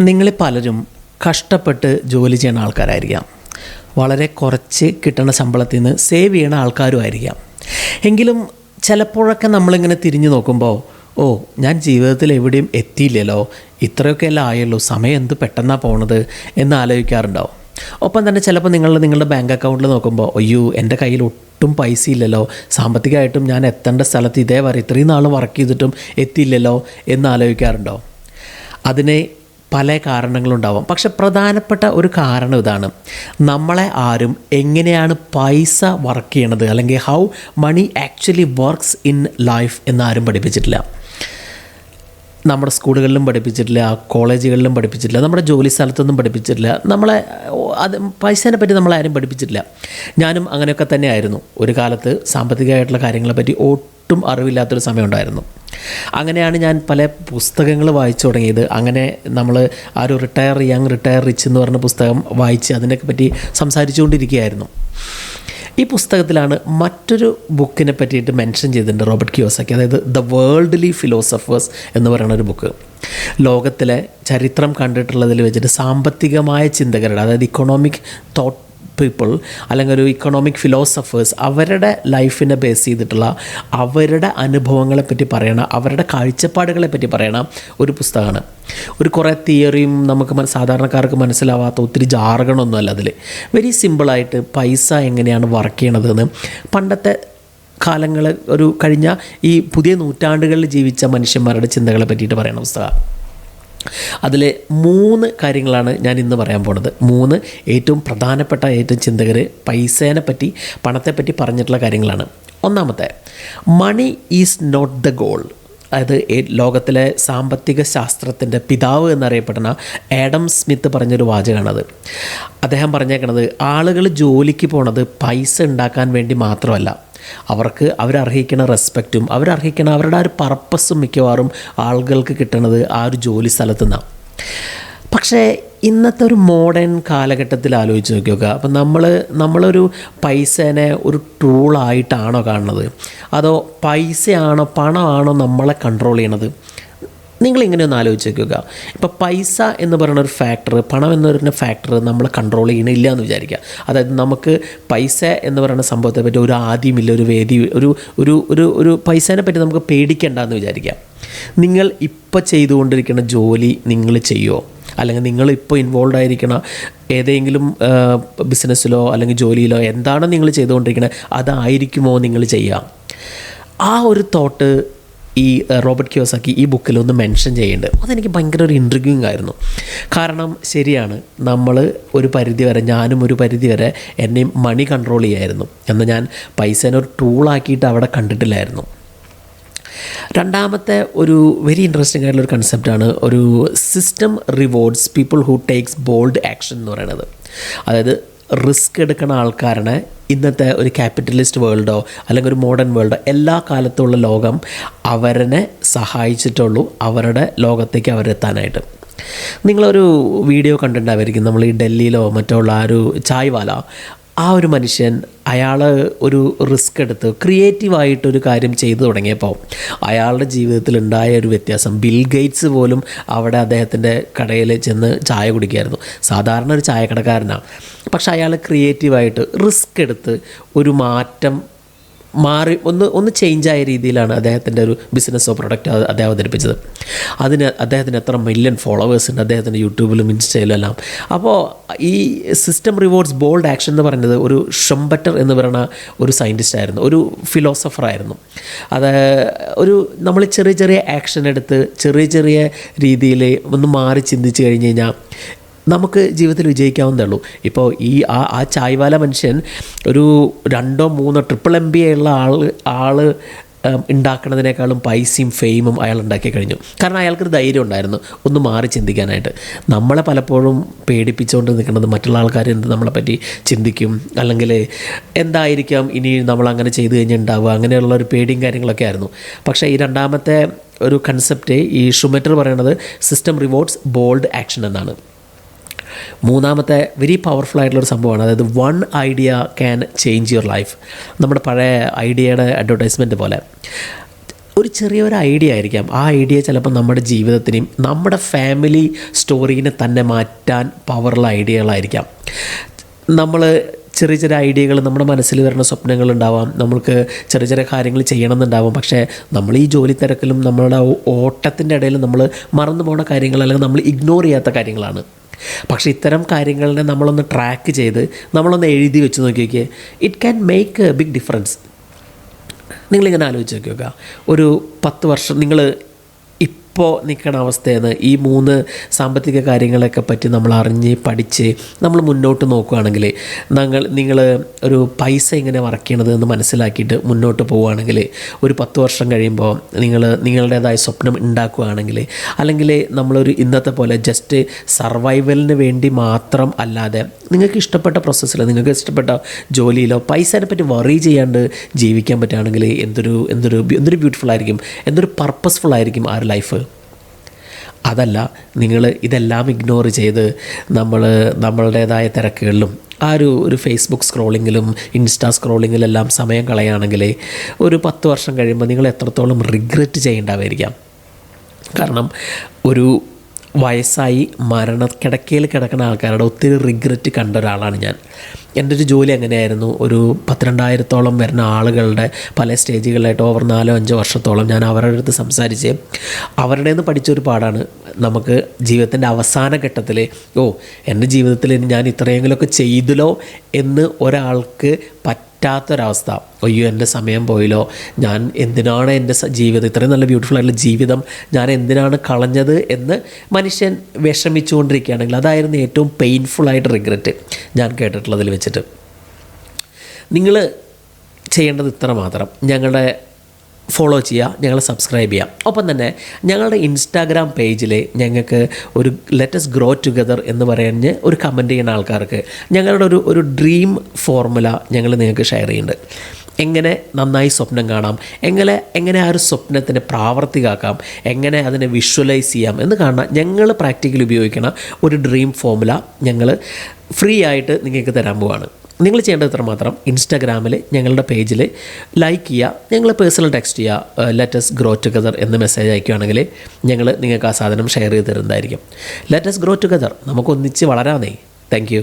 നിങ്ങളിൽ പലരും കഷ്ടപ്പെട്ട് ജോലി ചെയ്യുന്ന ആൾക്കാരായിരിക്കാം. വളരെ കുറച്ച് കിട്ടുന്ന ശമ്പളത്തിൽ നിന്ന് സേവ് ചെയ്യണ ആൾക്കാരും ആയിരിക്കാം. എങ്കിലും ചിലപ്പോഴൊക്കെ നമ്മളിങ്ങനെ തിരിഞ്ഞു നോക്കുമ്പോൾ ഓ ഞാൻ ജീവിതത്തിൽ എവിടെയും എത്തിയില്ലല്ലോ. ഇത്രയൊക്കെ എല്ലാം ആയല്ലോ സമയം എന്ത് പെട്ടെന്നാണ് പോണത്? എന്ന് ആലോചിക്കാറുണ്ടാവും. ഒപ്പം തന്നെ ചിലപ്പോൾ നിങ്ങൾ നിങ്ങളുടെ ബാങ്ക് അക്കൗണ്ടിൽ നോക്കുമ്പോൾ അയ്യോ എന്റെ കയ്യിൽ ഒട്ടും പൈസ ഇല്ലല്ലോ. സാമ്പത്തികമായിട്ടും ഞാൻ എത്തേണ്ട സ്ഥലത്ത് ഇതേ വരെ ഇത്രയും നാൾ വർക്ക് ചെയ്തിട്ടും എത്തിയില്ലല്ലോ. എന്ന് ആലോചിക്കാറുണ്ടോ അതിന് പല കാരണങ്ങളുണ്ടാവാം. പക്ഷെ പ്രധാനപ്പെട്ട ഒരു കാരണം ഇതാണ്. നമ്മളെ ആരും എങ്ങനെയാണ് പൈസ വർക്ക് ചെയ്യണത്? അല്ലെങ്കിൽ how money actually works in life എന്നാരും പഠിപ്പിച്ചിട്ടില്ല. നമ്മുടെ സ്കൂളുകളിലും പഠിപ്പിച്ചിട്ടില്ല കോളേജുകളിലും പഠിപ്പിച്ചിട്ടില്ല നമ്മുടെ ജോലി സ്ഥലത്തൊന്നും പഠിപ്പിച്ചിട്ടില്ല. നമ്മളെ അത് പൈസേനെ പറ്റി നമ്മളാരും പഠിപ്പിച്ചിട്ടില്ല. ഞാനും അങ്ങനെയൊക്കെ തന്നെയായിരുന്നു. ഒരു കാലത്ത് സാമ്പത്തികമായിട്ടുള്ള കാര്യങ്ങളെ പറ്റി ഒട്ടും അറിവില്ലാത്തൊരു സമയമുണ്ടായിരുന്നു. അങ്ങനെയാണ് ഞാൻ പല പുസ്തകങ്ങൾ വായിച്ചു തുടങ്ങിയത്. അങ്ങനെ നമ്മൾ ആ ഒരു റിട്ടയർ യങ് റിട്ടയർ റിച്ച് എന്ന് പറഞ്ഞ പുസ്തകം വായിച്ച് അതിനൊക്കെ പറ്റി സംസാരിച്ചുകൊണ്ടിരിക്കുകയായിരുന്നു. ഈ പുസ്തകത്തിലാണ് മറ്റൊരു ബുക്കിനെ പറ്റിയിട്ട് മെൻഷൻ ചെയ്തിട്ടുണ്ട് റോബർട്ട് കിയോസക്കി അതായത് ദ വേൾഡ്ലി ഫിലോസഫേഴ്സ് എന്ന് പറയുന്ന ഒരു ബുക്ക്. ലോകത്തിലെ ചരിത്രം കണ്ടിട്ടുള്ളതിൽ വെച്ചിട്ട് സാമ്പത്തികമായ ചിന്തകരുടെ അതായത് ഇക്കണോമിക് തോട്ട് പീപ്പിൾ അല്ലെങ്കിൽ ഒരു ഇക്കണോമിക് ഫിലോസഫേഴ്സ് അവരുടെ ലൈഫിനെ ബേസ് ചെയ്തിട്ടുള്ള അവരുടെ അനുഭവങ്ങളെ പറ്റി പറയണം അവരുടെ കാഴ്ചപ്പാടുകളെ പറ്റി പറയണ ഒരു പുസ്തകമാണ്. ഒരു കുറേ തിയറിയും നമുക്ക് സാധാരണക്കാർക്ക് മനസ്സിലാവാത്ത ഒത്തിരി ജാർഗണൊന്നുമല്ല അതിൽ വെരി സിമ്പിളായിട്ട് പൈസ എങ്ങനെയാണ് വർക്ക് ചെയ്യണതെന്ന്. പണ്ടത്തെ കാലങ്ങൾ ഒരു കഴിഞ്ഞ ഈ പുതിയ നൂറ്റാണ്ടുകളിൽ ജീവിച്ച മനുഷ്യന്മാരുടെ ചിന്തകളെ പറ്റിയിട്ട് പറയുന്ന പുസ്തകമാണ്. അതിൽ മൂന്ന് കാര്യങ്ങളാണ് ഞാൻ ഇന്ന് പറയാൻ പോണത്. മൂന്ന് ഏറ്റവും പ്രധാനപ്പെട്ട ഏറ്റവും ചിന്തകർ പൈസേനെ പറ്റി പണത്തെപ്പറ്റി പറഞ്ഞിട്ടുള്ള കാര്യങ്ങളാണ്. ഒന്നാമത്തെ money is not the goal അതായത് ലോകത്തിലെ സാമ്പത്തിക ശാസ്ത്രത്തിന്റെ പിതാവ് എന്നറിയപ്പെടുന്ന ആഡം സ്മിത്ത് പറഞ്ഞൊരു വാചകമാണത്. അദ്ദേഹം പറഞ്ഞേക്കണത് ആളുകൾ ജോലിക്ക് പോണത് പൈസ ഉണ്ടാക്കാൻ വേണ്ടി മാത്രമല്ല. അവർക്ക് അവരർഹിക്കുന്ന റെസ്പെക്റ്റും അവരർഹിക്കുന്ന അവരുടെ ആ ഒരു പർപ്പസും മിക്കവാറും ആളുകൾക്ക് കിട്ടുന്നത് ആ ഒരു ജോലി സ്ഥലത്തു നിന്നാണ് പക്ഷേ ഇന്നത്തെ ഒരു മോഡേൺ കാലഘട്ടത്തിൽ ആലോചിച്ച് നോക്കി നോക്കുക അപ്പം നമ്മൾ നമ്മളൊരു പൈസേനെ ഒരു ടൂളായിട്ടാണോ കാണുന്നത്? അതോ പൈസയാണോ പണമാണോ നമ്മളെ കൺട്രോൾ ചെയ്യണത്? നിങ്ങളിങ്ങനെ ഒന്ന് ആലോചിച്ച് നോക്കുക ഇപ്പോൾ പൈസ എന്ന് പറയുന്ന ഒരു ഫാക്ടർ പണം എന്ന് പറയുന്ന ഫാക്ടർ നമ്മൾ കൺട്രോൾ ചെയ്യണില്ല എന്ന് വിചാരിക്കുക അതായത് നമുക്ക് പൈസ എന്ന് പറയുന്ന സംഭവത്തെ പറ്റി ഒരു ആദ്യമില്ല ഒരു വേദി ഒരു ഒരു ഒരു ഒരു പൈസേനെ പറ്റി നമുക്ക് പേടിക്കേണ്ട എന്ന് വിചാരിക്കുക നിങ്ങൾ ഇപ്പോൾ ചെയ്തുകൊണ്ടിരിക്കുന്ന ജോലി നിങ്ങൾ ചെയ്യുമോ അല്ലെങ്കിൽ നിങ്ങൾ ഇപ്പോൾ ഇൻവോൾവ് ആയിരിക്കണ ഏതെങ്കിലും ബിസിനസ്സിലോ അല്ലെങ്കിൽ ജോലിയിലോ എന്താണ് നിങ്ങൾ ചെയ്തുകൊണ്ടിരിക്കുന്നത് അതായിരിക്കുമോ നിങ്ങൾ ചെയ്യുക. ആ ഒരു തോട്ട് ഈ റോബർട്ട് ക്യോസാക്കി ഈ ബുക്കിൽ ഒന്ന് മെൻഷൻ ചെയ്യുന്നുണ്ട് അതെനിക്ക് ഭയങ്കര ഒരു ഇൻട്രിഗ്യൂങ് ആയിരുന്നു. കാരണം ശരിയാണ് നമ്മൾ ഒരു പരിധി വരെ ഞാനും ഒരു പരിധി വരെ എന്നെയും മണി കൺട്രോൾ ചെയ്യായിരുന്നു. എന്നാൽ ഞാൻ പൈസേനെ ഒരു ടൂളാക്കിയിട്ട് അവിടെ കണ്ടിട്ടില്ലായിരുന്നു. രണ്ടാമത്തെ ഒരു വെരി ഇൻട്രസ്റ്റിംഗ് ആയിട്ടുള്ള ഒരു കൺസെപ്റ്റാണ് ഒരു system rewards people who takes bold action എന്ന് പറയുന്നത്. അതായത് റിസ്ക് എടുക്കുന്ന ആൾക്കാരനെ ഇന്നത്തെ ഒരു ക്യാപിറ്റലിസ്റ്റ് വേൾഡോ അല്ലെങ്കിൽ ഒരു മോഡേൺ വേൾഡോ എല്ലാ കാലത്തുള്ള ലോകം അവരനെ സഹായിച്ചിട്ടുള്ളൂ അവരുടെ ലോകത്തേക്ക് അവരെത്താനായിട്ട്. നിങ്ങളൊരു വീഡിയോ കണ്ടിട്ടുണ്ടായിരിക്കും നമ്മൾ ഈ ഡൽഹിയിലോ മറ്റുള്ള ആ ഒരു ചായ്വാല ആ ഒരു മനുഷ്യൻ അയാൾ ഒരു റിസ്ക് എടുത്ത് ക്രിയേറ്റീവായിട്ടൊരു കാര്യം ചെയ്തു തുടങ്ങിയപ്പോൾ അയാളുടെ ജീവിതത്തിൽ ഉണ്ടായ ഒരു വ്യത്യാസം. ബിൽ ഗേറ്റ്സ് പോലും അവിടെ അദ്ദേഹത്തിന്റെ കടയിൽ ചെന്ന് ചായ കുടിക്കുമായിരുന്നു സാധാരണ ഒരു ചായക്കടക്കാരനാണ്. പക്ഷെ അയാൾ ക്രിയേറ്റീവായിട്ട് റിസ്ക് എടുത്ത് ഒരു മാറ്റം മാറി ഒന്ന് ഒന്ന് ചേഞ്ച് ആയ രീതിയിലാണ് അദ്ദേഹത്തിന്റെ ഒരു ബിസിനസ്സോ പ്രൊഡക്റ്റ് അദ്ദേഹം അവതരിപ്പിച്ചത്. അതിന് അദ്ദേഹത്തിന് എത്ര മില്യൺ ഫോളോവേഴ്സ് ഉണ്ട് അദ്ദേഹത്തിന്റെ യൂട്യൂബിലും ഇൻസ്റ്റയിലും എല്ലാം. അപ്പോൾ ഈ സിസ്റ്റം റിവോർഡ്സ് ബോൾഡ് ആക്ഷൻ എന്ന് പറയുന്നത് ഒരു ഷംബറ്റർ എന്ന് പറയുന്ന ഒരു സയന്റിസ്റ്റ് ആയിരുന്നു ഒരു ഫിലോസഫർ ആയിരുന്നു. അത് ഒരു നമ്മൾ ചെറിയ ചെറിയ ആക്ഷൻ എടുത്ത് ചെറിയ ചെറിയ രീതിയിൽ ഒന്ന് മാറി ചിന്തിച്ച് കഴിഞ്ഞ് കഴിഞ്ഞാൽ നമുക്ക് ജീവിതത്തിൽ വിജയിക്കാവുന്നതേ ഉള്ളൂ ഇപ്പോൾ ഈ ആ ആ ചായ്വാല മനുഷ്യൻ ഒരു രണ്ടോ മൂന്നോ ട്രിപ്പിൾ എം ബി ഉള്ള ആൾ ആൾ ഉണ്ടാക്കുന്നതിനേക്കാളും പൈസയും ഫെയിമും അയാൾ ഉണ്ടാക്കി കഴിഞ്ഞു. കാരണം അയാൾക്കൊരു ധൈര്യം ഉണ്ടായിരുന്നു. ഒന്ന് മാറി ചിന്തിക്കാനായിട്ട്. നമ്മളെ പലപ്പോഴും പേടിപ്പിച്ചുകൊണ്ട് നിൽക്കുന്നത് മറ്റുള്ള ആൾക്കാർ എന്ത് നമ്മളെ പറ്റി ചിന്തിക്കും. അല്ലെങ്കിൽ എന്തായിരിക്കാം ഇനി നമ്മൾ അങ്ങനെ ചെയ്തു കഴിഞ്ഞാൽ അങ്ങനെയുള്ള ഒരു പേടിയും കാര്യങ്ങളൊക്കെ ആയിരുന്നു. പക്ഷേ ഈ രണ്ടാമത്തെ ഒരു കൺസെപ്റ്റ് ഈ ഷുമെറ്റർ പറയുന്നത് സിസ്റ്റം റിവോർഡ്സ് ബോൾഡ് ആക്ഷൻ എന്നാണ്. മൂന്നാമത്തെ വെരി പവർഫുൾ ആയിട്ടുള്ളൊരു സംഭവമാണ്. അതായത് one idea can change your life നമ്മുടെ പഴയ ഐഡിയയുടെ അഡ്വർടൈസ്മെന്റ് പോലെ. ഒരു ചെറിയൊരു ഐഡിയ ആയിരിക്കാം. ആ ഐഡിയ ചിലപ്പോൾ നമ്മുടെ ജീവിതത്തിനെയും നമ്മുടെ ഫാമിലി സ്റ്റോറീനെ തന്നെ മാറ്റാൻ പവറുള്ള ഐഡിയകളായിരിക്കാം നമ്മൾ ചെറിയ ചെറിയ ഐഡിയകൾ നമ്മുടെ മനസ്സിൽ വരുന്ന സ്വപ്നങ്ങൾ ഉണ്ടാവാം. നമ്മൾക്ക് ചെറിയ ചെറിയ കാര്യങ്ങൾ ചെയ്യണമെന്നുണ്ടാവാം. പക്ഷേ നമ്മൾ ഈ ജോലി തിരക്കിലും നമ്മളുടെ ഓട്ടത്തിന്റെ ഇടയിലും നമ്മൾ മറന്നു പോകുന്ന കാര്യങ്ങൾ അല്ലെങ്കിൽ നമ്മൾ ഇഗ്നോർ ചെയ്യാത്ത കാര്യങ്ങളാണ്. പക്ഷേ ഇത്തരം കാര്യങ്ങളിനെ നമ്മളൊന്ന് ട്രാക്ക് ചെയ്ത് നമ്മളൊന്ന് എഴുതി വെച്ച് നോക്കി നോക്കിയേ it can make a big difference നിങ്ങളിങ്ങനെ ആലോചിച്ച് നോക്കി നോക്കുക ഒരു പത്ത് വർഷം നിങ്ങൾ ഇപ്പോൾ നിൽക്കുന്ന അവസ്ഥയാണ്. ഈ മൂന്ന് സാമ്പത്തിക കാര്യങ്ങളെയൊക്കെ പറ്റി നമ്മൾ അറിഞ്ഞ് പഠിച്ച് നമ്മൾ മുന്നോട്ട് നോക്കുകയാണെങ്കിൽ ഞങ്ങൾ നിങ്ങൾ ഒരു പൈസ എങ്ങനെ വർക്ക് ചെയ്യണത് എന്ന് മനസ്സിലാക്കിയിട്ട് മുന്നോട്ട് പോവുകയാണെങ്കിൽ ഒരു പത്ത് വർഷം കഴിയുമ്പോൾ നിങ്ങൾ നിങ്ങളുടേതായ സ്വപ്നം ഉണ്ടാക്കുകയാണെങ്കിൽ അല്ലെങ്കിൽ നമ്മളൊരു ഇന്നത്തെ പോലെ ജസ്റ്റ് സർവൈവലിന് വേണ്ടി മാത്രം അല്ലാതെ നിങ്ങൾക്ക് ഇഷ്ടപ്പെട്ട പ്രോസസ്സിൽ നിങ്ങൾക്ക് ഇഷ്ടപ്പെട്ട ജോലിയിലോ പൈസേനെ പറ്റി വറി ചെയ്യാണ്ട് ജീവിക്കാൻ പറ്റുകയാണെങ്കിൽ എന്തൊരു എന്തൊരു എന്തൊരു ബ്യൂട്ടിഫുൾ ആയിരിക്കും. എന്തൊരു പർപ്പസ്ഫുൾ ആയിരിക്കും ആ ഒരു ലൈഫ് അതല്ല നിങ്ങൾ ഇതെല്ലാം ഇഗ്നോർ ചെയ്ത് നമ്മൾ നമ്മളുടേതായ തിരക്കുകളിലും ആ ഒരു ഒരു ഫേസ്ബുക്ക് സ്ക്രോളിങ്ങിലും ഇൻസ്റ്റാ സ്ക്രോളിങ്ങിലെല്ലാം സമയം കളയുകയാണെങ്കിൽ ഒരു പത്ത് വർഷം കഴിയുമ്പോൾ നിങ്ങൾ എത്രത്തോളം റിഗ്രറ്റ് ചെയ്യേണ്ടാവായിരിക്കാം കാരണം ഒരു വയസ്സായി മരണക്കിടക്കയിൽ കിടക്കുന്ന ആൾക്കാരുടെ ഒത്തിരി റിഗ്രറ്റ് കണ്ട ഒരാളാണ് ഞാൻ. എന്റെ ഒരു ജോലി അങ്ങനെയായിരുന്നു ഒരു പത്തിരണ്ടായിരത്തോളം വരുന്ന ആളുകളുടെ പല സ്റ്റേജുകളിലായിട്ട് ഓവർ നാലോ അഞ്ചോ വർഷത്തോളം ഞാൻ അവരുടെ അടുത്ത് സംസാരിച്ച് അവരുടെ നിന്ന് പഠിച്ചൊരു പാടാണ് നമുക്ക് ജീവിതത്തിന്റെ അവസാന ഘട്ടത്തിൽ ഓ എന്റെ ജീവിതത്തിൽ ഞാൻ ഇത്രയെങ്കിലുമൊക്കെ ചെയ്തല്ലോ എന്ന് ഒരാൾക്ക് പറ്റാത്തൊരവസ്ഥ. അയ്യോ എന്റെ സമയം പോയില്ലോ. ഞാൻ എന്തിനാണ് എന്റെ ജീവിതം ഇത്രയും നല്ല ബ്യൂട്ടിഫുൾ ആയിട്ടുള്ള ജീവിതം ഞാൻ എന്തിനാണ് കളഞ്ഞത് എന്ന് മനുഷ്യൻ വിഷമിച്ചുകൊണ്ടിരിക്കുകയാണെങ്കിൽ അതായിരുന്നു ഏറ്റവും പെയിൻഫുള്ളായിട്ട് റിഗ്രറ്റ് ഞാൻ കേട്ടിട്ടുള്ളതിൽ വെച്ചിട്ട്. നിങ്ങൾ ചെയ്യേണ്ടത് ഇത്ര മാത്രം. ഞങ്ങളുടെ ഫോളോ ചെയ്യുക ഞങ്ങളെ സബ്സ്ക്രൈബ് ചെയ്യാം. ഒപ്പം തന്നെ ഞങ്ങളുടെ ഇൻസ്റ്റാഗ്രാം പേജിൽ ഞങ്ങൾക്ക് ഒരു ലെറ്റസ് ഗ്രോ ടുഗദർ എന്ന് പറഞ്ഞ് ഒരു കമന്റ് ചെയ്യുന്ന ആൾക്കാർക്ക് ഞങ്ങളുടെ ഒരു ഒരു ഡ്രീം ഫോർമുല ഞങ്ങൾ നിങ്ങൾക്ക് ഷെയർ ചെയ്യുന്നുണ്ട്. എങ്ങനെ നന്നായി സ്വപ്നം കാണാം എങ്ങനെ എങ്ങനെ ആ ഒരു സ്വപ്നത്തിനെ പ്രാവർത്തികമാക്കാം എങ്ങനെ അതിനെ വിഷ്വലൈസ് ചെയ്യാം എന്ന് കാണാൻ ഞങ്ങൾ പ്രാക്ടിക്കലി ഉപയോഗിക്കുന്ന ഒരു ഡ്രീം ഫോർമുല ഞങ്ങൾ ഫ്രീ ആയിട്ട് നിങ്ങൾക്ക് തരാൻ പോവാണ്. നിങ്ങൾ ചെയ്യേണ്ടത് ഇത്ര മാത്രം ഇൻസ്റ്റാഗ്രാമിൽ ഞങ്ങളുടെ പേജിൽ ലൈക്ക് ചെയ്യുക. ഞങ്ങൾ പേഴ്സണൽ ടെക്സ്റ്റ് ചെയ്യുക. ലെറ്റസ് ഗ്രോ ടുഗദർ എന്ന് മെസ്സേജ് അയക്കുകയാണെങ്കിൽ ഞങ്ങൾ നിങ്ങൾക്ക് ആ സാധനം ഷെയർ ചെയ്ത് തരുന്നതായിരിക്കും. ലെറ്റസ് ഗ്രോ ടുഗദർ നമുക്ക് ഒന്നിച്ച് വളരാന്നേ. താങ്ക്